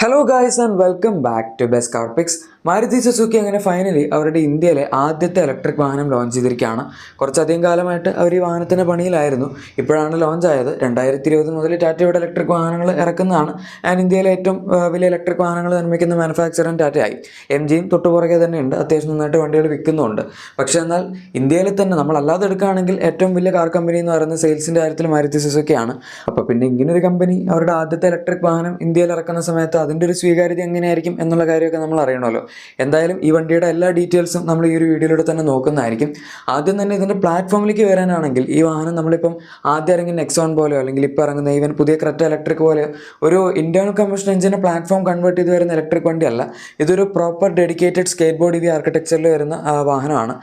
Hello guys and welcome back to Best Car Picks. Maruti Suzuki അങ്ങനെ finally അവരുടെ ഇന്ത്യയിലെ ആദ്യത്തെ ഇലക്ട്രിക് വാഹനം ലോഞ്ച് ചെയ്തിരിക്കുകയാണ്. കുറച്ചധികം കാലമായിട്ട് അവർ ഈ വാഹനത്തിന്റെ പണിയിലായിരുന്നു. ഇപ്പോഴാണ് ലോഞ്ച് ആയത്. രണ്ടായിരത്തി ഇരുപത് മുതൽ ടാറ്റയുടെ ഇലക്ട്രിക് വാഹനങ്ങൾ ഇറക്കുന്നതാണ്. ആൻഡ് ഇന്ത്യയിലെ ഏറ്റവും വലിയ ഇലക്ട്രിക് വാഹനങ്ങൾ നിർമ്മിക്കുന്ന മാനുഫാക്ചറും ടാറ്റയായി എം ജിയും തൊട്ടുപുറകെ തന്നെയുണ്ട് അത്യാവശ്യം നന്നായിട്ട് വണ്ടികൾ വിൽക്കുന്നുണ്ട് പക്ഷേ എന്നാൽ ഇന്ത്യയിൽ തന്നെ നമ്മൾ അല്ലാതെ എടുക്കുകയാണെങ്കിൽ ഏറ്റവും വലിയ കാർ കമ്പനി എന്ന് പറയുന്നത് സെയിൽസിന്റെ കാര്യത്തിൽ മാരുതി സുസുക്കിയാണ് അപ്പോൾ പിന്നെ ഇങ്ങനൊരു കമ്പനി അവരുടെ ആദ്യത്തെ ഇലക്ട്രിക് വാഹനം ഇന്ത്യയിൽ ഇറക്കുന്ന സമയത്ത് അതിന്റെ ഒരു സ്വീകാര്യത എങ്ങനെയായിരിക്കും എന്നുള്ള കാര്യമൊക്കെ നമ്മൾ അറിയണമല്ലോ. എന്തായാലും ഈ വണ്ടിയുടെ എല്ലാ ഡീറ്റെയിൽസും നമ്മൾ ഈ ഒരു വീഡിയോയിലൂടെ തന്നെ നോക്കുന്നതായിരിക്കും. ആദ്യം തന്നെ ഇതിന്റെ പ്ലാറ്റ്ഫോമിലേക്ക് വരാനാണെങ്കിൽ ഈ വാഹനം നമ്മളിപ്പം ആദ്യം ഇറങ്ങിയ നെക്സോൺ പോലെയോ അല്ലെങ്കിൽ ഇപ്പോൾ ഇറങ്ങുന്ന ഈവൻ പുതിയ ക്രെറ്റ ഇലക്ട്രിക് പോലെ ഒരു ഇന്റേണൽ കമ്പഷൻ എഞ്ചിനെ പ്ലാറ്റ്ഫോം കൺവേർട്ട് ചെയ്ത് വരുന്ന ഇലക്ട്രിക് വണ്ടിയല്ല. ഇതൊരു proper dedicated skateboard EV ആർക്കിടെക്ചറിൽ വരുന്ന വാഹനമാണ്.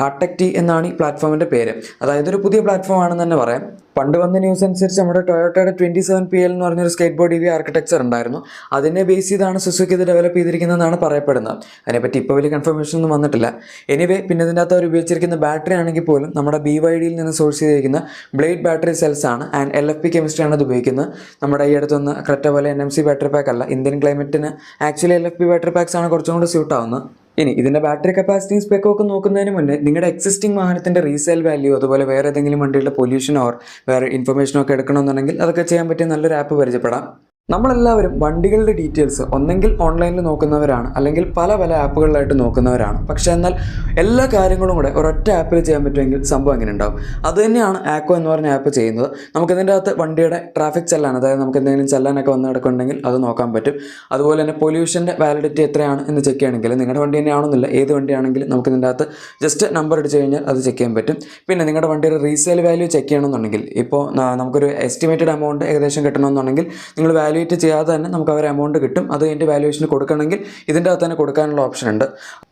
ഹാർട്ടെക്ടി എന്നാണ് ഈ പ്ലാറ്റ്ഫോമിന്റെ പേര്. അതായത് ഒരു പുതിയ പ്ലാറ്റ്ഫോം ആണെന്ന് തന്നെ പറയാം. പണ്ട് വന്ന ന്യൂസ് അനുസരിച്ച് നമ്മുടെ ടൊയോട്ടയുടെ ട്വന്റി സെവൻ പി എൽ എന്ന് പറഞ്ഞൊരു സ്കേറ്റ് ബോർഡ് വി ആർക്കിടെക്ചർ ഉണ്ടായിരുന്നു. അതിനെ ബേസ് ചെയ്താണ് സുസുക്കി ഇത് ഡെവലപ്പ് ചെയ്തിരിക്കുന്നതെന്നാണ് പറയപ്പെടുന്നത്. അതിനെപ്പറ്റി ഇപ്പോൾ വലിയ കൺഫർമേഷൻ ഒന്നും വന്നിട്ടില്ല. എനിവേ പിന്നെ ഇതിന്റെ അകത്ത് അവർ ഉപയോഗിച്ചിരിക്കുന്ന ബാറ്ററി ആണെങ്കിൽ പോലും നമ്മുടെ ബി വൈ ഡിയിൽ നിന്ന് സോഴ്സ് ചെയ്തിരിക്കുന്ന ബ്ലേഡ് ബാറ്ററി സെൽസ് ആണ് ആൻഡ് എൽ എഫ് പി കെമിസ്ട്രിയാണ് ഇത് ഉപയോഗിക്കുന്നത്. നമ്മുടെ ഈ അടുത്തൊന്ന് ക്രെറ്റ പോലെ N M C battery pack അല്ല Indian ക്ലൈമറ്റിന് actually L F P battery packs ആണ് കുറച്ചും കൂടി സ്യൂട്ട് ആവുന്നത്. ഇനി ഇതിന്റെ ബാറ്ററി കപ്പാസിറ്റി സ്പെക്ക് ഒക്കെ നോക്കുന്നതിന് മുന്നേ നിങ്ങളുടെ എക്സിസ്റ്റിംഗ് വാഹനത്തിന്റെ റീസെയിൽ വാല്യൂ അതുപോലെ വേറെ ഏതെങ്കിലും വണ്ടിയുടെ പൊല്യൂഷൻ ഓർ വേറെ ഇൻഫർമേഷൻ ഒക്കെ എടുക്കണമെന്നുണ്ടെങ്കിൽ അതൊക്കെ ചെയ്യാൻ പറ്റിയ നല്ലൊരു ആപ്പ് പരിചയപ്പെടാം. നമ്മളെല്ലാവരും വണ്ടികളുടെ ഡീറ്റെയിൽസ് ഒന്നെങ്കിൽ ഓൺലൈനിൽ നോക്കുന്നവരാണ് അല്ലെങ്കിൽ പല പല ആപ്പുകളിലായിട്ട് നോക്കുന്നവരാണ്. പക്ഷേ എന്നാൽ എല്ലാ കാര്യങ്ങളും കൂടെ ഒരൊറ്റ ആപ്പിൽ ചെയ്യാൻ പറ്റുമെങ്കിൽ സംഭവം എങ്ങനെ ഉണ്ടാവും? അതുതന്നെയാണ് ആക്കോ എന്ന് പറഞ്ഞ ആപ്പ് ചെയ്യുന്നത്. നമുക്ക് ഇതിന്റെ അകത്ത് വണ്ടിയുടെ ട്രാഫിക് ചെല്ലാൻ അതായത് നമുക്ക് എന്തെങ്കിലും ചെല്ലാനൊക്കെ വന്ന് കിടക്കുന്നുണ്ടെങ്കിൽ അത് നോക്കാൻ പറ്റും. അതുപോലെ തന്നെ പൊല്യൂഷന്റെ വാലിഡിറ്റി എത്രയാണ് എന്ന് ചെക്ക് ചെയ്യണമെങ്കിൽ നിങ്ങളുടെ വണ്ടി തന്നെയാണെന്നില്ല ഏത് വണ്ടിയാണെങ്കിലും നമുക്ക് ഇതിന്റെ അകത്ത് ജസ്റ്റ് നമ്പർ അടിച്ച് കഴിഞ്ഞാൽ അത് ചെക്ക് ചെയ്യാൻ പറ്റും. പിന്നെ നിങ്ങളുടെ വണ്ടിയുടെ റീസെയിൽ വാല്യൂ ചെക്ക് ചെയ്യണമെന്നുണ്ടെങ്കിൽ ഇപ്പോൾ നമുക്കൊരു എസ്റ്റിമേറ്റഡ് എമൗണ്ട് ഏകദേശം കിട്ടണമെന്നുണ്ടെങ്കിൽ നിങ്ങൾ വാല്യൂറ്റ് ചെയ്യാതെ തന്നെ നമുക്ക് അവർ എമൗണ്ട് കിട്ടും. അത് കഴിഞ്ഞിട്ട് വാല്യുവേഷൻ കൊടുക്കണമെങ്കിൽ ഇതിന്റെ അകത്ത് തന്നെ കൊടുക്കാനുള്ള ഓപ്ഷൻ ഉണ്ട്.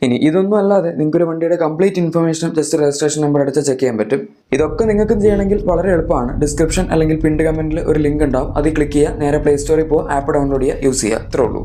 ഇനി ഇതൊന്നും അല്ലാതെ നിങ്ങൾക്ക് ഒരു വണ്ടിയുടെ complete information just registration number അടിച്ച് ചെക്ക് ചെയ്യാൻ പറ്റും. ഇതൊക്കെ നിങ്ങൾക്ക് ചെയ്യണമെങ്കിൽ വളരെ എളുപ്പമാണ്. ഡിസ്ക്രിപ്ഷൻ അല്ലെങ്കിൽ പിൻഡ് കമന്റിൽ ഒരു ലിങ്ക് ഉണ്ടാവും. അത് ക്ലിക്ക് ചെയ്യുക. നേരെ പ്ലേ സ്റ്റോറിൽ പോകുക ആപ്പ് ഡൗൺലോഡ് ചെയ്യുക. യൂസ് ചെയ്യുക. അത്രേ ഉള്ളൂ.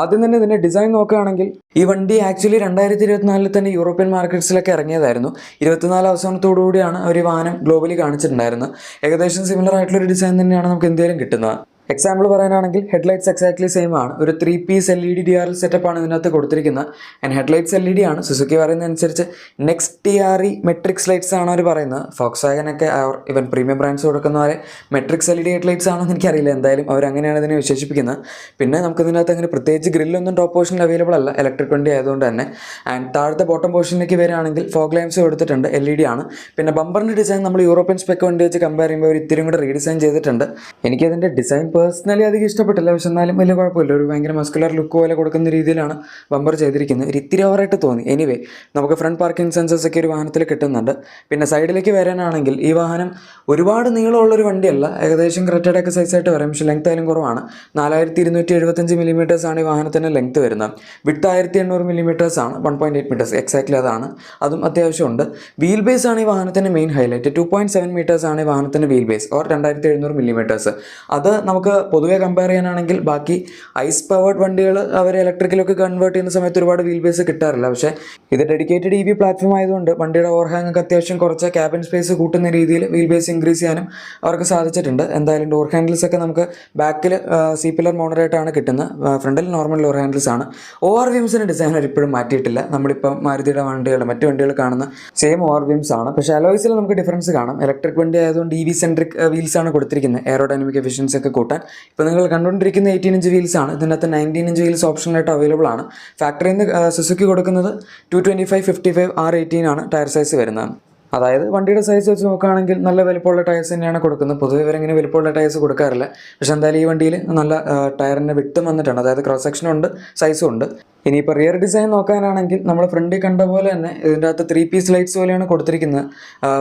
ആദ്യം തന്നെ ഇതിന്റെ ഡിസൈൻ നോക്കുകയാണെങ്കിൽ ഈ വണ്ടി ആക്ച്വലി രണ്ടായിരത്തി ഇരുപത്തിനാലിൽ തന്നെ യൂറോപ്യൻ മാർക്കറ്റ്സിലൊക്കെ ഇറങ്ങിയതായിരുന്നു. ഇരുപത്തിനാല് അവസാനത്തോടുകൂടിയാണ് കൂടിയാണ് ഒരു വാഹനം ഗ്ലോബലി കാണിച്ചിട്ടുണ്ടായിരുന്നത്. ഏകദേശം സിമിലർ ആയിട്ടുള്ള ഒരു ഡിസൈൻ തന്നെയാണ് നമുക്ക് ഇന്ത്യയിലും കിട്ടുന്നത്. എക്സാമ്പിൾ പറയാനാണെങ്കിൽ ഹെഡ്ലൈറ്റ്സ് എക്സാക്ട്ലി സെയിം ആണ്. ഒരു three piece L E D D R L setup ആണ് ഇതിനകത്ത് കൊടുത്തിരിക്കുന്നത്. And headlights L E D ആണ്. സുസുക്കി പറയുന്നതനുസരിച്ച് next T R E matrix lights ആണ് അവർ പറയുന്നത്. ഫോക്സ് വാഗനൊക്കെ even premium brands കൊടുക്കുന്നവരെ matrix L E D headlights ആണെന്ന് എനിക്കറിയില്ല. എന്തായാലും അവർ അങ്ങനെയാണ് ഇതിനെ വിശേഷിപ്പിക്കുന്നത്. പിന്നെ നമുക്ക് ഇതിനകത്ത് അങ്ങനെ പ്രത്യേകിച്ച് ഗ്രില്ലൊന്നും ടോപ്പ് പോർഷനിൽ അവൈലബിൾ അല്ല. ഇലക്ട്രിക് വണ്ടി ആയതുകൊണ്ട് തന്നെ. ആൻഡ് താഴത്തെ ബോട്ടം പോർഷനിലേക്ക് വരികയാണെങ്കിൽ ഫോഗ് ലൈംസ് കൊടുത്തിട്ടുണ്ട് എൽ ഇ ഡി ആണ്. പിന്നെ ബമ്പറിന്റെ ഡിസൈൻ നമ്മൾ യൂറോപ്യൻ സ്പെക്ക് വണ്ടി വെച്ച് കമ്പയർ ചെയ്യുമ്പോൾ ഒരു ഇത്തിരി കൂടെ റീഡിസൈൻ ചെയ്തിട്ടുണ്ട്. എനിക്കതിന്റെ ഡിസൈൻ പേഴ്സണലി അധികം ഇഷ്ടപ്പെട്ടില്ല. പക്ഷെ എന്നാലും വലിയ കുഴപ്പമില്ല. ഒരു ഭയങ്കര മസ്കുലർ ലുക്ക് പോലെ കൊടുക്കുന്ന രീതിയിലാണ് ബമ്പർ ചെയ്തിരിക്കുന്നത്. ഒരു ഇത്തിരി ഓവറായിട്ട് തോന്നി. എനിവേ നമുക്ക് ഫ്രണ്ട് പാർക്കിംഗ് സെൻസസ് ഒക്കെ ഒരു വാഹനത്തിൽ കിട്ടുന്നുണ്ട്. പിന്നെ സൈഡിലേക്ക് വരാനാണെങ്കിൽ ഈ വാഹനം ഒരുപാട് നീളമുള്ളൊരു വണ്ടിയല്ല. ഏകദേശം ക്രെറ്റഡൊക്കെ സൈസായിട്ട് വരാം. പക്ഷേ ലെങ്ത് ആയാലും കുറവാണ്. നാലായിരത്തി ഇരുന്നൂറ്റി എഴുപത്തഞ്ച് മില്ലിമീറ്റേഴ്സ് ആണ് ഈ വാഹനത്തിന്റെ ലെങ്ത് വരുന്നത്. വിട്ട് ആയിരത്തി എണ്ണൂറ് മില്ലിമീറ്റേഴ്സ് ആണ്. One point eight metres exactly അതാണ്. അതും അത്യാവശ്യമുണ്ട്. വീൽ ബേസ് ആണ് ഈ വാഹനത്തിന്റെ main highlight two point seven metres ആണ് ഈ വാഹനത്തിന്റെ വീൽ ബേസ് ഓർ രണ്ടായിരത്തി എഴുന്നൂറ് മില്ലിമീറ്റേഴ്സ് അത് നമുക്ക് പൊതുവേ കമ്പയർ ചെയ്യാനാണെങ്കിൽ ബാക്കി ഐസ് പവേർഡ് വണ്ടികൾ അവർ ഇലക്ട്രിക്കലൊക്കെ കൺവേർട്ട് ചെയ്യുന്ന സമയത്ത് ഒരുപാട് വീൽ ബേസ് കിട്ടാറില്ല. പക്ഷേ ഇത് ഡെഡിക്കേറ്റഡ് ഇ വി പ്ലാറ്റ്ഫോം ആയതുകൊണ്ട് വണ്ടിയുടെ ഓവർഹാങ് ഒക്കെ അത്യാവശ്യം കുറച്ച് ക്യാബിൻ സ്പേസ് കൂട്ടുന്ന രീതിയിൽ വീൽ ബേസ് ഇൻക്രീസ് ചെയ്യാനും അവർക്ക് സാധിച്ചിട്ടുണ്ട്. എന്തായാലും ഡോർ ഹാൻഡിൽസ് ഒക്കെ നമുക്ക് ബാക്കിൽ സി പില്ലർ മോണറായിട്ടാണ് കിട്ടുന്നത്. ഫ്രണ്ടിൽ നോർമൽ ഡോർ ഹാൻഡിൽസ് ആണ്. ഒ ആർ വിംസിന്റെ ഡിസൈനർ ഇപ്പോഴും മാറ്റിയിട്ടില്ല. നമ്മളിപ്പം മാരുതിയുടെ വണ്ടികൾ മറ്റു വണ്ടികൾ കാണുന്ന സെയിം ഒ ആർ വിംസ് ആണ്. പക്ഷേ അലോയ്സിൽ നമുക്ക് ഡിഫറൻസ് കാണാം. ഇലക്ട്രിക് വണ്ടി ആയതുകൊണ്ട് ഇ വി സെൻട്രിക് വീൽസ് ആണ് കൊടുത്തിരിക്കുന്നത്. എയറോഡൈനമിക് എഫിഷ്യൻസി ഒക്കെ കൂട്ടാൻ ഇപ്പോൾ നിങ്ങൾ കണ്ടുകൊണ്ടിരിക്കുന്ന എയ്റ്റീൻ ഇഞ്ച് വീൽസ് ആണ്. ഇതിനകത്ത് നയന്റീൻ ഇഞ്ച് വീൽസ് ഓപ്ഷനായിട്ട് അവൈലബിൾ ആണ്. ഫാക്ടറിയിൽ നിന്ന് സുസുക്കി കൊടുക്കുന്നത് two twenty five fifty five R eighteen ആണ് ടയർ സൈസ് വരുന്നത്. അതായത് വണ്ടിയുടെ സൈസ് വെച്ച് നോക്കുകയാണെങ്കിൽ നല്ല വലിപ്പമുള്ള ടയർസ് തന്നെയാണ് കൊടുക്കുന്നത്. പൊതുവെ ഇവരിങ്ങനെ വലിപ്പമുള്ള ടയർസ് കൊടുക്കാറില്ല. പക്ഷെ എന്തായാലും ഈ വണ്ടിയിൽ നല്ല ടയറിന്റെ വിട്ടും വന്നിട്ടുണ്ട്. അതായത് ക്രോസ് സെക്ഷനും ഉണ്ട് സൈസും ഉണ്ട്. ഇനിയിപ്പോൾ റിയർ ഡിസൈൻ നോക്കാനാണെങ്കിൽ നമ്മൾ ഫ്രണ്ടിൽ കണ്ട പോലെ തന്നെ ഇതിന്റെ അകത്ത് ത്രീ പീസ് ലൈറ്റ്സ് പോലെയാണ് കൊടുത്തിരിക്കുന്നത്.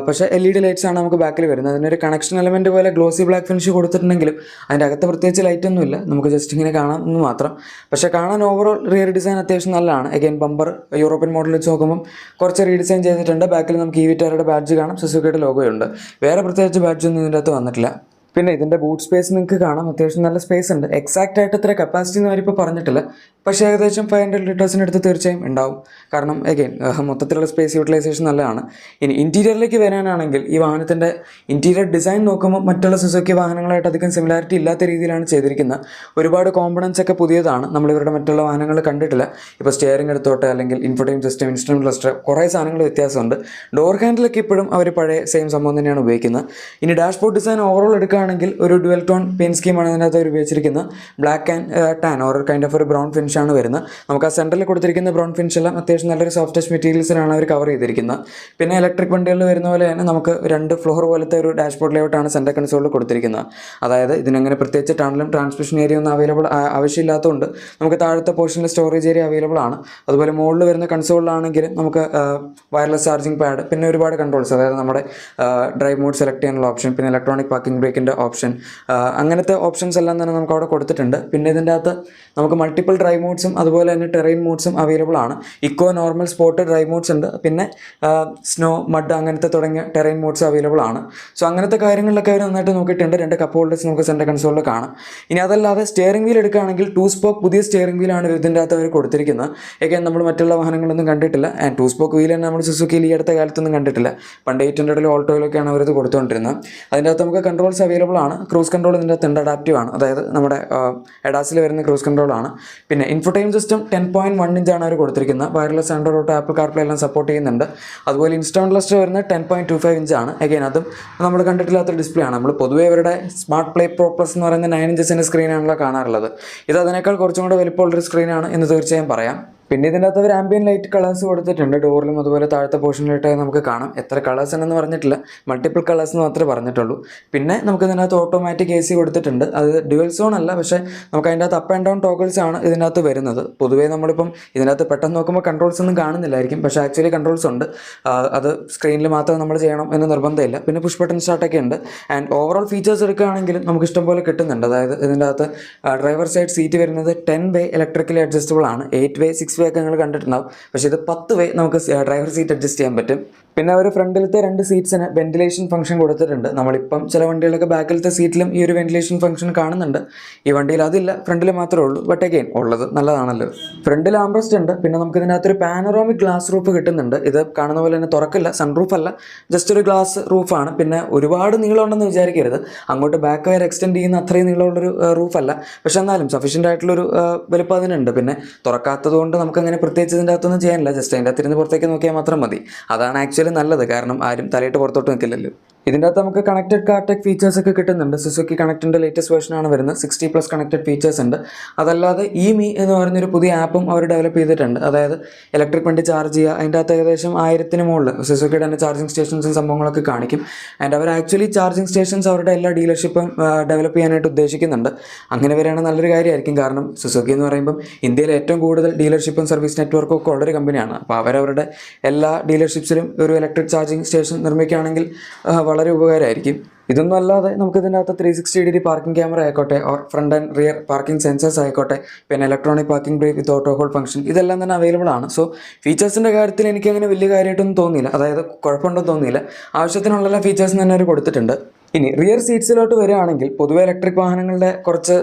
പക്ഷേ എൽ ഇ ഡി ലൈറ്റ്സ് ആണ് നമുക്ക് ബാക്കിൽ വരുന്നത്. അതിനൊരു കണക്ഷൻ എലമെന്റ് പോലെ ഗ്ലോസി ബ്ലാക്ക് ഫിനിഷ് കൊടുത്തിട്ടുണ്ടെങ്കിലും അതിന്റെ അകത്ത് പ്രത്യേകിച്ച് ലൈറ്റ് ഒന്നുമില്ല നമുക്ക് ജസ്റ്റ് ഇങ്ങനെ കാണാം എന്ന് മാത്രം. പക്ഷേ കാണാൻ ഓവറോൾ റിയർ ഡിസൈൻ അത്യാവശ്യം നല്ലതാണ്. അഗൈൻ ബമ്പർ യൂറോപ്യൻ മോഡൽ വെച്ച് നോക്കുമ്പോൾ കുറച്ച് റീഡിസൈൻ ചെയ്തിട്ടുണ്ട്. ബാക്കിൽ നമുക്ക് ഈ വിറ്റാരുടെ ബാഡ്ജ് കാണാം. സുസുക്കിയുടെ ലോഗോയുണ്ട് വേറെ പ്രത്യേകിച്ച് ബാഡ്ജ് ഒന്നും ഇതിന്റെ അകത്ത് വന്നിട്ടില്ല. പിന്നെ ഇതിന്റെ ബൂട്ട് സ്പേസ് നിങ്ങൾക്ക് കാണാം. അത്യാവശ്യം നല്ല സ്പേസ് ഉണ്ട്. എക്സാക്റ്റ് ആയിട്ട് ഇത്ര കപ്പാസിറ്റി എന്ന് അവരിപ്പോൾ പറഞ്ഞിട്ടില്ല. പക്ഷേ ഏകദേശം ഫൈവ് ഹൺഡ്രഡ് ലിറ്റേഴ്സിന് അടുത്ത് തീർച്ചയായും ഉണ്ടാവും. കാരണം എഗെയിൻ മൊത്തത്തിലുള്ള സ്പേസ് യൂട്ടിലൈസേഷൻ നല്ലതാണ്. ഇനി ഇന്റീരിയറിലേക്ക് വരാനാണെങ്കിൽ ഈ വാഹനത്തിന്റെ ഇന്റീരിയർ ഡിസൈൻ നോക്കുമ്പോൾ മറ്റുള്ള സുസുക്കി വാഹനങ്ങളായിട്ട് അധികം സിമിലാരിറ്റി ഇല്ലാത്ത രീതിയിലാണ് ചെയ്തിരിക്കുന്നത്. ഒരുപാട് കോമ്പണൻസ് ഒക്കെ പുതിയതാണ്. നമ്മൾ ഇവരുടെ മറ്റുള്ള വാഹനങ്ങൾ കണ്ടിട്ടില്ല. ഇപ്പോൾ സ്റ്റിയറിംഗ് എടുത്തോട്ടെ അല്ലെങ്കിൽ ഇൻഫോടൈം സിസ്റ്റം ഇൻസ്ട്രുമെന്റ് ക്ലസ്റ്റർ കുറേ സാധനങ്ങൾ വ്യത്യാസമുണ്ട്. ഡോർ ഹാൻഡിലൊക്കെ ഇപ്പോഴും അവർ പഴയ സെയിം സംഭവം തന്നെയാണ് ഉപയോഗിക്കുന്നത്. ഇനി ഡാഷ്ബോർഡ് ഡിസൈൻ ഓവറോൾ എടുക്കുകയാണെങ്കിൽ ഒരു ഡുവൽ ടോൺ പെയിൻ സ്കീമാണ് ഇതിനകത്ത് അവർ ഉപയോഗിച്ചിരിക്കുന്നത്. Black and tan or kind of ഒരു ബ്രൗൺ ഫിനിഷ് ആണ് വരുന്നത്. നമുക്ക് ആ സെന്ററിൽ കൊടുത്തിരിക്കുന്ന ബ്രൗൺ ഫിനിഷ് എല്ലാം അത്യാവശ്യം നല്ലൊരു സോഫ്റ്റ് ടച്ച് മെറ്റീരിയൽസിലാണ് അവർ കവർ ചെയ്തിരിക്കുന്നത്. പിന്നെ ഇലക്ട്രിക് വണ്ടികളിൽ വരുന്ന പോലെ തന്നെ നമുക്ക് രണ്ട് ഫ്ലോർ പോലത്തെ ഒരു ഡാഷ്ബോർഡ് ലേഔട്ടാണ് സെന്റർ കൺസോളിൽ കൊടുത്തിരിക്കുന്നത്. അതായത് ഇതിനങ്ങനെ പ്രത്യേകിച്ച് ടണലും ട്രാൻസ്മിഷൻ ഏരിയ ഒന്നും അവൈലബിൾ ആവശ്യമില്ലാത്തതുകൊണ്ട് നമുക്ക് താഴത്തെ പോർഷനിൽ സ്റ്റോറേജ് ഏരിയ അവൈലബിൾ ആണ്. അതുപോലെ മുകളിൽ വരുന്ന കൺസോളിലാണെങ്കിൽ നമുക്ക് വയർലെസ് ചാർജിങ് പാഡ് പിന്നെ ഒരുപാട് കൺട്രോൾസ് അതായത് നമ്മുടെ ഡ്രൈവ് മോഡ് സെലക്ട് ചെയ്യാനുള്ള ഓപ്ഷൻ പിന്നെ ഇലക്ട്രോണിക് പാർക്കിംഗ് ബ്രേക്കിന്റെ ഓപ്ഷൻ. അങ്ങനത്തെ ഓപ്ഷൻസ് എല്ലാം തന്നെ നമുക്ക് അവിടെ കൊടുത്തിട്ടുണ്ട്. പിന്നെ ഇതിന്റെ അകത്ത് നമുക്ക് മൾട്ടിപ്പിൾ ഡ്രൈവ് മോഡ്സും അതുപോലെ തന്നെ ടെറൈൻ മോഡ്സും അവൈലബിൾ ആണ്. Eco normal sport drive modes ഉണ്ട്. പിന്നെ സ്നോ മഡ് അങ്ങനത്തെ തുടങ്ങിയ ടെറൈൻ മോഡ്സ് അവൈലബിൾ ആണ്. സോ അങ്ങനത്തെ കാര്യങ്ങളിലൊക്കെ അവർ നന്നായിട്ട് നോക്കിയിട്ടുണ്ട്. രണ്ട് കപ്പ് ഹോൾഡേഴ്സ് നമുക്ക് സെന്റർ കൺസോളിൽ കാണാം. ഇനി അതല്ലാതെ സ്റ്റിയറിംഗ് വീൽ എടുക്കുകയാണെങ്കിൽ ടൂ സ്പോക്ക് പുതിയ സ്റ്റിയറിംഗ് വീലാണ് ഇതിന്റെ അകത്ത് അവർ കൊടുത്തിരിക്കുന്നത്. ഏകെ നമ്മൾ മറ്റുള്ള വാഹനങ്ങളൊന്നും കണ്ടിട്ടില്ല. ആൻഡ് ടൂ സ്പോക്ക് വീൽ തന്നെ നമ്മൾ സുസുക്കിയിൽ ഈ അടുത്ത കാലത്തൊന്നും കണ്ടിട്ടില്ല. പണ്ട് എയ്റ്റ് ഹൺഡ്രഡിലും ഓൾട്ടോയിലൊക്കെയാണ് അവരത് കൊടുത്തുകൊണ്ടിരുന്നത്. അതിന്റെ അകത്ത് നമുക്ക് കൺട്രോൾസ് അവൈലബിൾ ആണ്. ക്രൂസ് കൺട്രോൾ ഇതിന്റെ അകത്ത് അഡാപ്റ്റീവ് ആണ്. അതായത് നമ്മുടെ എഡാസിൽ വരുന്ന ക്രൂസ് കൺട്രോൾ ആണ്. പിന്നെ infotainment system ten point one ഇഞ്ചാണ് അവർ കൊടുത്തിരിക്കുന്നത്. വയർലെസ് ആൻഡ്രോയിഡ് ആപ്പിൾ കാർപ്ലേ എല്ലാം സപ്പോർട്ട് ചെയ്യുന്നുണ്ട്. അതുപോലെ ഇൻസ്റ്റോൺ ലിസ്റ്റ് വരുന്നത് ടെൻ പോയിന്റ് ടു ഫൈവ് ഇഞ്ചാണ് അഗൈൻ അതും നമ്മൾ കണ്ടിട്ടില്ലാത്ത ഡിസ്പ്ലേ ആണ്. നമ്മൾ പൊതുവേ അവരുടെ സ്മാർട്ട് പ്ലേ പ്രോ പ്ലസ് എന്ന് പറയുന്ന നയൻ ഇഞ്ചസിന്റെ സ്ക്രീനാണല്ലോ കാണാറുള്ളത്. ഇത് അതിനേക്കാൾ കുറച്ചും കൂടെ വലിപ്പമുള്ളൊരു സ്ക്രീനാണ് എന്ന് തീർച്ചയായും പറയാം. പിന്നെ ഇതിന്റെ അകത്ത് ഒരു ആംബിയൻ ലൈറ്റ് കളേഴ്സ് കൊടുത്തിട്ടുണ്ട്. ഡോറിലും അതുപോലെ താഴത്തെ പോർഷനിലായിട്ട് നമുക്ക് കാണാം. എത്ര കളേഴ്സ് ഉണ്ടെന്ന് പറഞ്ഞിട്ടില്ല. മൾട്ടിപ്പിൾ കളേഴ്സ് എന്ന് മാത്രമേ പറഞ്ഞിട്ടുള്ളൂ. പിന്നെ നമുക്ക് ഇതിനകത്ത് ഓട്ടോമാറ്റിക് എ സി കൊടുത്തിട്ടുണ്ട്. അത് ഡ്യുവൽ സോൺ അല്ല പക്ഷേ നമുക്ക് അതിന്റെ അകത്ത് അപ്പ് ആൻഡ് ഡൗൺ ടോഗിൾസ് ആണ് ഇതിനകത്ത് വരുന്നത്. പൊതുവേ നമ്മളിപ്പം ഇതിനകത്ത് പെട്ടെന്ന് നോക്കുമ്പോൾ കൺട്രോൾസ് ഒന്നും കാണുന്നില്ലായിരിക്കും. പക്ഷേ ആക്ച്വലി കൺട്രോൾസ് ഉണ്ട്. അത് സ്ക്രീനിൽ മാത്രം നമ്മൾ ചെയ്യണം എന്ന് നിർബന്ധമില്ല. പിന്നെ പുഷ് ബട്ടൺ സ്റ്റാർട്ടൊക്കെ ഉണ്ട്. ആൻഡ് ഓവറോൾ ഫീച്ചേഴ്സ് എടുക്കുകയാണെങ്കിലും നമുക്ക് ഇഷ്ടം പോലെ കിട്ടുന്നുണ്ട്. അതായത് ഇതിന്റെ അകത്ത് ഡ്രൈവർ സൈഡ് സീറ്റ് വരുന്നത് ടെൻ വേ ഇലക്ട്രിക്കലി അഡ്ജസ്റ്റബിൾ ആണ്. എയ്റ്റ് വേ സിക്സ് വേ നിങ്ങൾ കണ്ടിട്ടുണ്ടാവും. പക്ഷേ ഇത് പത്ത് വേ നമുക്ക് ഡ്രൈവർ സീറ്റ് അഡ്ജസ്റ്റ് ചെയ്യാൻ പറ്റും. പിന്നെ അവർ ഫ്രണ്ടിലത്തെ രണ്ട് സീറ്റ്സിന് വെന്റിലേഷൻ ഫംഗ്ഷൻ കൊടുത്തിട്ടുണ്ട്. നമ്മളിപ്പം ചില വണ്ടികളൊക്കെ ബാക്കിലത്തെ സീറ്റിലും ഈ ഒരു വെന്റിലേഷൻ ഫംഗ്ഷൻ കാണുന്നുണ്ട്. ഈ വണ്ടിയിൽ അതില്ല ഫ്രണ്ടിൽ മാത്രമേ ഉള്ളൂ. ബട്ട് അഗെയിൻ ഉള്ളത് നല്ലതാണല്ലോ. ഫ്രണ്ടിൽ ആംബ്രസ്റ്റ് ഉണ്ട്. പിന്നെ നമുക്ക് ഇതിനകത്തൊരു പാനറോമിക് ഗ്ലാസ് റൂഫ് കിട്ടുന്നുണ്ട്. ഇത് കാണുന്ന പോലെ തന്നെ തുറക്കില്ല സൺറൂഫ് അല്ല. ജസ്റ്റ് ഒരു ഗ്ലാസ് റൂഫാണ് പിന്നെ ഒരുപാട് നീളമുണ്ടെന്ന് വിചാരിക്കരുത്. അങ്ങോട്ട് ബാക്ക് വയർ എക്സ്റ്റെൻഡ് ചെയ്യുന്ന അത്രയും നീളമുള്ളൊരു റൂഫ് അല്ല. പക്ഷെ എന്നാലും സഫീഷ്യന്റ് ആയിട്ടുള്ളൊരു വലുപ്പം അതിനുണ്ട് പിന്നെ തുറക്കാത്തത് കൊണ്ട് നമുക്ക് അങ്ങനെ പ്രത്യേകിച്ച് ഇതിന്റെ അകത്തൊന്നും ചെയ്യാനില്ല. ജസ്റ്റ് അതിന്റെ അകത്തിരുന്ന് പുറത്തേക്ക് നോക്കിയാൽ മാത്രം മതി. അതാണ് ആക്ച്വലി നല്ലത്. കാരണം ആരും തലയിട്ട് പുറത്തോട്ട് നിൽക്കില്ലല്ലോ. ഇതിന്റെ അകത്ത് നമുക്ക് കണക്റ്റഡ് കാർടെക് ഫീച്ചേഴ്സ് ഒക്കെ കിട്ടുന്നുണ്ട്. സുസുക്കി കണക്റ്റിന്റെ ലേറ്റസ്റ്റ് വേർഷൻ ആണ് വരുന്നത്. സിക്സ്റ്റി പ്ലസ് കണക്റ്റഡ് ഫീച്ചേഴ്സ് ഉണ്ട്. അതല്ലാതെ ഇ മീ എന്ന് പറയുന്നൊരു പുതിയ ആപ്പും അവർ ഡെവലപ്പ് ചെയ്തിട്ടുണ്ട്. അതായത് ഇലക്ട്രിക് വണ്ടി ചാർജ് ചെയ്യുക. അതിന്റെ അകത്ത് ഏകദേശം ആയിരത്തിന് മുകളിൽ സുസുക്കിയുടെ തന്നെ ചാർജിങ് സ്റ്റേഷൻസും സംഭവങ്ങളൊക്കെ കാണിക്കും. ആൻഡ് അവർ ആക്ച്വലി ചാർജിങ് സ്റ്റേഷൻസ് അവരുടെ എല്ലാ ഡീലർഷിപ്പും ഡെവലപ്പ് ചെയ്യാനായിട്ട് ഉദ്ദേശിക്കുന്നുണ്ട്. അങ്ങനെ വരികയാണെങ്കിൽ നല്ലൊരു കാര്യമായിരിക്കും. കാരണം സുസുക്കി എന്ന് പറയുമ്പം ഇന്ത്യയിലെ ഏറ്റവും കൂടുതൽ ഡീലർഷിപ്പും സർവീസ് നെറ്റ്വർക്കും ഒക്കെ ഉള്ളൊരു കമ്പനിയാണ് അപ്പോൾ അവരവരുടെ എല്ലാ ഡീലർഷിപ്സിലും ഒരു ഇലക്ട്രിക് ചാർജിങ് സ്റ്റേഷൻ നിർമ്മിക്കുകയാണെങ്കിൽ വളരെ ഉപകാരമായിരിക്കും. ഇതൊന്നും അല്ലാതെ നമുക്ക് ഇതിനകത്ത് three sixty degree parking camera ആയിക്കോട്ടെ or front and rear parking sensors ആയിക്കോട്ടെ പിന്നെ electronic parking brake with auto hold function ഇതെല്ലാം തന്നെ അവൈലബിൾ ആണ്. സോ ഫീച്ചേഴ്സിന്റെ കാര്യത്തിൽ എനിക്ക് അങ്ങനെ വലിയ കാര്യമായിട്ടൊന്നും തോന്നിയില്ല. അതായത് കുഴപ്പമുണ്ടെന്ന് തോന്നിയില്ല. ആവശ്യത്തിനുള്ള എല്ലാ ഫീച്ചേഴ്സും തന്നെ അവർ കൊടുത്തിട്ടുണ്ട്. ഇനി റിയർ സീറ്റ്സിലോട്ട് വരികയാണെങ്കിൽ പൊതുവെ ഇലക്ട്രിക് വാഹനങ്ങളുടെ കുറച്ച്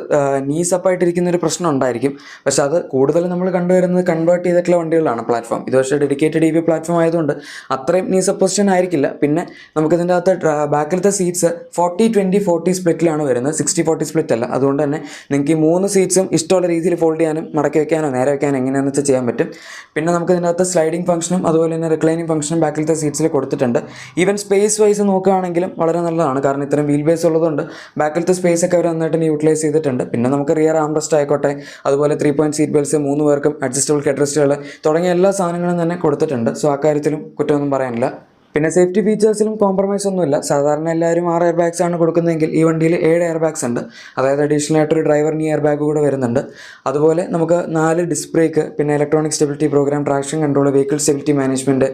നീസപ്പായിട്ടിരിക്കുന്ന ഒരു പ്രശ്നം ഉണ്ടായിരിക്കും. പക്ഷെ അത് കൂടുതലും നമ്മൾ കണ്ടുവരുന്നത് കൺവേർട്ട് ചെയ്തിട്ടുള്ള വണ്ടികളാണ് പ്ലാറ്റ്ഫോം ഇത് പക്ഷേ ഡെഡിക്കേറ്റഡ് ഇ വി പ്ലാറ്റ്ഫോം ആയതുകൊണ്ട് അത്രയും നീസ് പൊസിഷൻ ആയിരിക്കില്ല. പിന്നെ നമുക്ക് ഇതിന്റെ അകത്ത് ബാക്കിലത്തെ സീറ്റ്സ് ഫോർട്ടി ട്വന്റി ഫോർട്ടി സ്പ്ലിറ്റിലാണ് വരുന്നത്. സിക്സ്റ്റി ഫോർട്ടി സ്പ്ലിറ്റ് അല്ല. അതുകൊണ്ട് തന്നെ നിങ്ങൾക്ക് ഈ മൂന്ന് സീറ്റ്സും ഇഷ്ടമുള്ള രീതിയിൽ ഫോൾഡ് ചെയ്യാനും മടക്കി വെക്കാനോ നേരെ വെക്കാനോ എങ്ങനെയാണെന്ന് വെച്ചാൽ ചെയ്യാൻ പറ്റും. പിന്നെ നമുക്ക് ഇതിന്റെ അകത്ത് സ്ലൈഡിംഗ് ഫംഗ്ഷനും അതുപോലെ തന്നെ റിക്ലൈനിങ് ഫംഗ്ഷനും ബാക്കിലത്തെ സീറ്റ്സിൽ കൊടുത്തിട്ടുണ്ട്. ഈവൻ സ്പേസ് വൈസ് നോക്കുകയാണെങ്കിലും വളരെ നല്ലതാണ്. കാരണം ഇത്രയും വീൽ ബേസ് ഉള്ളതുകൊണ്ട് ബാക്കിലത്തെ സ്പേസ് ഒക്കെ അവർ നന്നായിട്ട് യൂട്ടിലൈസ് ചെയ്തിട്ടുണ്ട്. പിന്നെ നമുക്ക് റിയർ ആംബ്രസ്റ്റ് ആയിക്കോട്ടെ അതുപോലെ ത്രീ പോയിന്റ് സീറ്റ് ബെൽറ്റ്സ് മൂന്ന് പേർക്കും അഡ്ജസ്റ്റബിൾ ഹെഡ്രസ്റ്റുകൾ തുടങ്ങിയ എല്ലാ സാധനങ്ങളും തന്നെ കൊടുത്തിട്ടുണ്ട്. സോ ആ കാര്യത്തിലും കുറ്റമൊന്നും പറയാനില്ല. പിന്നെ സേഫ്റ്റി ഫീച്ചേഴ്സിലും കോംപ്രമൈസ് ഒന്നുമില്ല. സാധാരണ എല്ലാവരും ആറ് എയർ ബാഗ്സ് ആണ് കൊടുക്കുന്നതെങ്കിൽ ഈ വണ്ടിയിൽ ഏഴ് എയർ ബാഗ്സ് ഉണ്ട്. അതായത് അഡീഷണൽ ആയിട്ടൊരു ഡ്രൈവറിന് എയർ ബാഗ് കൂടെ വരുന്നുണ്ട്. അതുപോലെ നമുക്ക് നാല് ഡിസ്ക് ബ്രേക്ക് പിന്നെ electronic stability program traction control vehicle stability management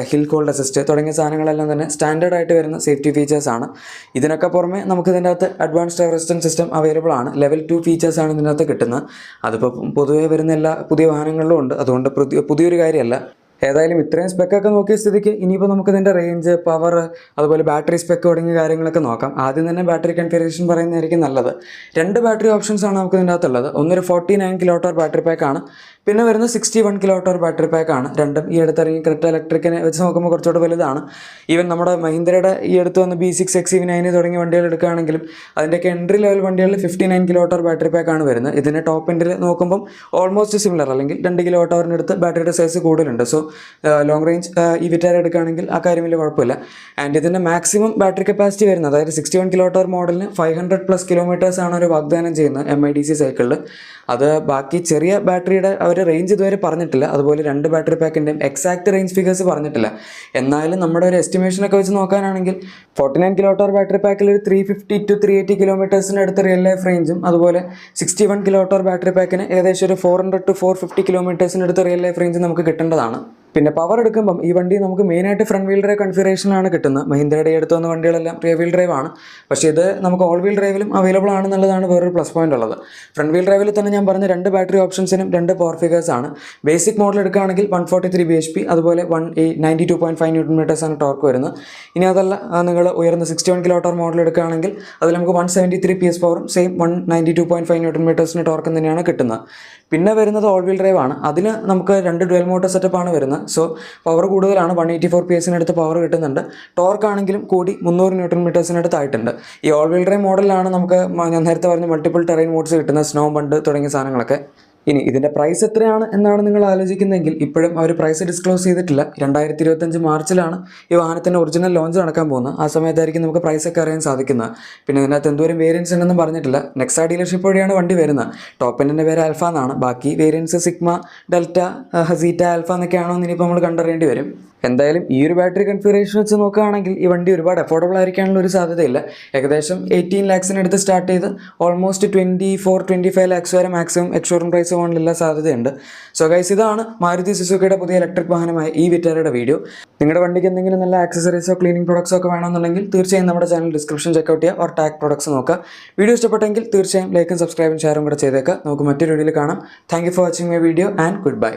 hill hold assist തുടങ്ങിയ സാധനങ്ങളെല്ലാം തന്നെ സ്റ്റാൻഡേർഡ് ആയിട്ട് വരുന്ന സേഫ്റ്റി ഫീച്ചേഴ്സ് ആണ്. ഇതിനൊക്കെ പുറമെ നമുക്ക് ഇതിന്റെ അകത്ത് advance driver assistance system available ആണ്. ലെവൽ ടു ഫീച്ചേഴ്സ് ആണ് ഇതിനകത്ത് കിട്ടുന്നത്. അതിപ്പോൾ പൊതുവേ വരുന്ന എല്ലാ പുതിയ വാഹനങ്ങളിലും ഉണ്ട്. അതുകൊണ്ട് പുതിയ- പുതിയൊരു കാര്യമല്ല. ഏതായാലും ഇത്രയും സ്പെക്കൊക്കെ നോക്കിയ സ്ഥിതിക്ക് ഇനിയിപ്പോൾ നമുക്ക് ഇതിന്റെ റേഞ്ച് പവർ അതുപോലെ ബാറ്ററി സ്പെക്ക് തുടങ്ങിയ കാര്യങ്ങളൊക്കെ നോക്കാം. ആദ്യം തന്നെ ബാറ്ററി കൺഫിഗറേഷൻ പറയുന്നതായിരിക്കും നല്ലത്. രണ്ട് ബാറ്ററി ഓപ്ഷൻസ് ആണ് നമുക്ക് ഇതിന്റെ അകത്തുള്ളത് ഒന്നൊരു ഫോർട്ടി നയൻ കിലോട്ടോർ ബാറ്ററി പാക്കാണ് പിന്നെ വരുന്ന സിക്സ്റ്റി വൺ കിലോട്ടോർ ബാറ്ററി ആണ്. രണ്ടും ഈ അടുത്ത് ഇറങ്ങി ക്രിപ്റ്റ ഇലക്ട്രിക്കിനെ വെച്ച് നോക്കുമ്പോൾ കുറച്ചുകൂടെ വലുതാണ്. ഈവൻ നമ്മുടെ മഹീന്ദ്രയുടെ ഈ അടുത്ത് വന്ന് ബി സിക്സ് എക്സ് നയൻ തുടങ്ങിയ വണ്ടികൾ എടുക്കുകയാണെങ്കിലും അതിന്റെയൊക്കെ എൻട്രി ലെവൽ വണ്ടികളിൽ fifty nine kilowatt hour battery പാക്കാണ് വരുന്നത്. ഇതിന്റെ ടോപ്പ് എൻഡിൽ നോക്കുമ്പം ഓൾമോസ്റ്റ് സിമിലർ അല്ലെങ്കിൽ രണ്ട് കിലോ അടുത്ത് ബാറ്ററിയുടെ സൈസ് കൂടുതലുണ്ട്. സോ ലോങ് റേഞ്ച് ഈ വിറ്റാർ എടുക്കുകയാണെങ്കിൽ ആ കാര്യം വലിയ കുഴപ്പമില്ല. ആൻഡ് ഇതിന്റെ മാക്സിമം ബാറ്ററി കപ്പാസിറ്റി വരുന്നത് അതായത് സിക്സ്റ്റി വൺ കിലോ മോഡലിന് ഫൈവ് ഹൺഡ്രഡ് പ്ലസ് കിലോമീറ്റേഴ്സ് ആണ് ഒരു വാഗ്ദാനം ചെയ്യുന്നത് എം ഐ ഡി സി സൈക്കിളിൽ അത് ബാക്കി ചെറിയ ബാറ്ററിയുടെ അവർ റേഞ്ച് ഇതുവരെ പറഞ്ഞിട്ടില്ല. അതുപോലെ രണ്ട് ബാറ്ററി പാക്കിന്റെയും എക്സാക്ട് റേഞ്ച് ഫിഗേഴ്സ് പറഞ്ഞിട്ടില്ല. എന്നാലും നമ്മുടെ ഒരു എസ്റ്റിമേഷനൊക്കെ വെച്ച് നോക്കാനാണെങ്കിൽ forty nine kilo watt hour battery പാക്കിൽ ഒരു three fifty two three eighty കിലോമീറ്റേഴ്സിന്റെ അടുത്ത് റിയൽ ലൈഫ് റേഞ്ചും അതുപോലെ sixty one kilo watt hour battery പാക്കിന് ഏകദേശം ഒരു four hundred two four fifty കിലോമീറ്റേഴ്സിന്റെ അടുത്ത് റിയൽ ലൈഫ് റേഞ്ച് നമുക്ക് കിട്ടേണ്ടതാണ്. പിന്നെ പവർ എടുക്കുമ്പം ഈ വണ്ടി നമുക്ക് മെയിനായിട്ട് ഫ്രണ്ട് വീൽ ഡ്രൈവ് കൺഫിഗറേഷനാണ് കിട്ടുന്നത്. മഹീന്ദ്രയുടെ അടുത്ത് വന്ന വണ്ടികളെല്ലാം റിയർ വീൽ ഡ്രൈവ് ആണ്. പക്ഷേ ഇത് നമുക്ക് ഓൾ വീൽ ഡ്രൈവിലും അവൈലബിൾ ആണെന്നുള്ളതാണ് വേറൊരു പ്ലസ് പോയിന്റ് ഉള്ളത്. ഫ്രണ്ട് വീൽ ഡ്രൈവിൽ തന്നെ ഞാൻ പറഞ്ഞ രണ്ട് ബാറ്ററി ഓപ്ഷൻസിനും രണ്ട് പവർ ഫിഗേഴ്സ് ആണ്. ബേസിക് മോഡൽ എടുക്കുകയാണെങ്കിൽ one forty three B H P അതുപോലെ one ninety two point five newton metres ആണ് ടോർക്ക് വരുന്നത്. ഇനി അതല്ല നിങ്ങൾ ഉയർന്ന സിക്സ്റ്റി വൺ കിലോട്ടർ മോഡൽ എടുക്കുകയാണെങ്കിൽ അതിൽ നമുക്ക് one seventy three P S പവറും same one ninety two point five newton മീറ്റേഴ്സിന് ടോർക്കും തന്നെയാണ് കിട്ടുന്നത്. പിന്നെ വരുന്നത് ഓൾ വീൽ ഡ്രൈവ് ആണ്. അതിന് നമുക്ക് രണ്ട് ഡുവൽ മോട്ടോർ സെറ്റപ്പ് ആണ് വരുന്നത്. സോ പവർ കൂടുതലാണ് വൺ എയ്റ്റി ഫോർ പി എസിനടുത്ത് പവർ കിട്ടുന്നുണ്ട്. ടോർക്ക് ആണെങ്കിലും കൂടി മുന്നൂറ് ന്യൂട്രൺ മീറ്റേഴ്സിനടുത്ത് ആയിട്ടുണ്ട് ഈ ഓൾ വീൽ ഡ്രൈവ് മോഡലിലാണ് നമുക്ക് ഞാൻ നേരത്തെ പറഞ്ഞ മൾട്ടിപ്പിൾ ടെറൈൻ മോഡ്സ് കിട്ടുന്ന സ്നോ ബണ്ട് തുടങ്ങിയ സാധനങ്ങളൊക്കെ. ഇനി ഇതിന്റെ പ്രൈസ് എത്രയാണ് എന്നാണ് നിങ്ങൾ ആലോചിക്കുന്നതെങ്കിൽ ഇപ്പോഴും അവർ പ്രൈസ് ഡിസ്ക്ലോസ് ചെയ്തിട്ടില്ല. രണ്ടായിരത്തി ഇരുപത്തഞ്ച് മാർച്ചിലാണ് ഈ വാഹനത്തിന്റെ ഒറിജിനൽ ലോഞ്ച് നടക്കാൻ പോകുന്നത്. ആ സമയത്തായിരിക്കും നമുക്ക് പ്രൈസ് ഒക്കെ അറിയാൻ സാധിക്കുന്നത്. പിന്നെ ഇതിനകത്ത് എന്തോരം വേരിയൻസ് ഉണ്ടെന്നും പറഞ്ഞിട്ടില്ല. നെക്സാ ഡീലർഷിപ്പ് വഴിയാണ് വണ്ടി വരുന്നത്. ടോപ്പ് എന്റെ പേര് ആൽഫ എന്നാണ്. ബാക്കി വേരിയൻസ് സിഗ്മ ഡെൽറ്റ ഹസീറ്റ ആൽഫ എന്നൊക്കെയാണോ എന്ന് ഇനിയിപ്പോൾ നമ്മൾ കണ്ടറിയേണ്ടി വരും. എന്തായാലും ഈ ഒരു ബാറ്ററി കൺഫിഗറേഷൻ വെച്ച് നോക്കുകയാണെങ്കിൽ ഈ വണ്ടി ഒരുപാട് അഫോർഡബിൾ ആയിരിക്കാനുള്ള ഒരു സാധ്യതയില്ല. ഏകദേശം എയ്റ്റീൻ ലാക്സിനടുത്ത് സ്റ്റാർട്ട് ചെയ്ത് almost twenty four twenty five lakhs വരെ മാക്സിമം എക്സ്ഷോറും പ്രൈസ് പോകാനുള്ള സാധ്യതയുണ്ട്. സോ ഗൈസ് ഇതാണ് മാരുതി സുസുക്കിയുടെ പുതിയ ഇലക്ട്രിക് വാഹനമായ ഈ വിറ്റാരയുടെ വീഡിയോ നിങ്ങളുടെ വണ്ടിക്ക് എന്തെങ്കിലും നല്ല ആക്സസറീസോ ക്ലീനിങ് പ്രോഡക്ട്സോ ഒക്കെ വേണമെന്നുണ്ടെങ്കിൽ തീർച്ചയായും നമ്മുടെ ചാനൽ ഡിസ്ക്രിപ്ഷൻ ചെക്കൗട്ട് ചെയ്യുക ഓർ ടാഗ് പ്രോഡക്ട്സ് നോക്കുക. വീഡിയോ ഇഷ്ടപ്പെട്ടെങ്കിൽ തീർച്ചയായും ലൈക്കും സബ്സ്ക്രൈബും ഷെയറും കൂടെ ചെയ്തേക്കുക നമുക്ക് മറ്റൊരു വീഡിയോയിൽ കാണാം. Thank for watching my video and good bye